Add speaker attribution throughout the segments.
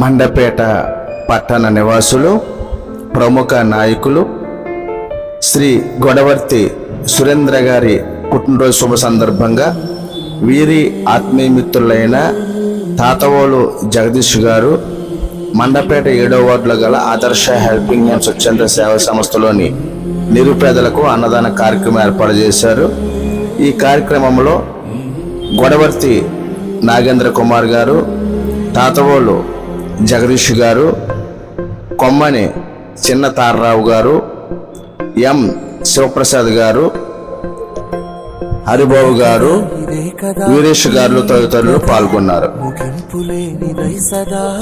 Speaker 1: మండపేట పట్టణ నివాసులు ప్రముఖ నాయకులు శ్రీ గొడవర్తి సురేంద్ర గారి పుట్టినరోజు శుభ సందర్భంగా వీరి ఆత్మీయ మిత్రులైన తాతవోలు జగదీష్ గారు మండపేట ఏడో వార్డులో గల ఆదర్శ హెల్పింగ్ అండ్ స్వచ్ఛంద సేవా సంస్థలోని నిరుపేదలకు అన్నదాన కార్యక్రమం ఏర్పాటు చేశారు. ఈ కార్యక్రమంలో గొడవర్తి నాగేంద్ర కుమార్ గారు తాతవోలు జగదీష్ గారు కొమ్మని చిన్న తారరావు గారు ఎం శివప్రసాద్ గారు హరిబాబు గారు వీరేష్ గారు తదితరులు పాల్గొన్నారు.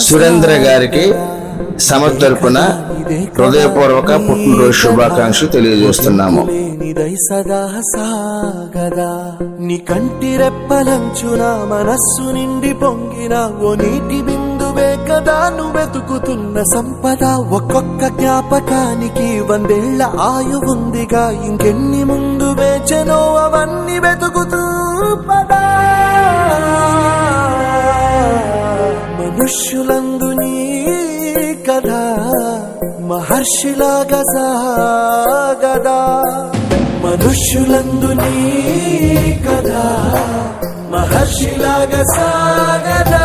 Speaker 1: సురేంద్ర గారికి సమర్థర్పున హృదయపూర్వక పుట్టినరోజు శుభాకాంక్షలు తెలియజేస్తున్నాము.
Speaker 2: నీ కంటి రెప్పలంచున మనస్సు నిండి పొంగిన ఓ నీటి బిందు కదా నువ్వెతుకుతున్న సంపద? ఒక్కొక్క జ్ఞాపకానికి వందేళ్ళ ఆయువుందిగా. ఇంకెన్ని ముందు వేచనో అవన్నీ వెతుకుతూ పదా. మనుష్యులందు నీ కథ మహర్షిలాగా సాగదా మనుష్యులందు నీ కథ మహర్షిలాగా సాగదా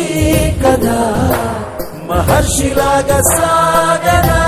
Speaker 2: కదా. మహర్షిలాగా సాగరా.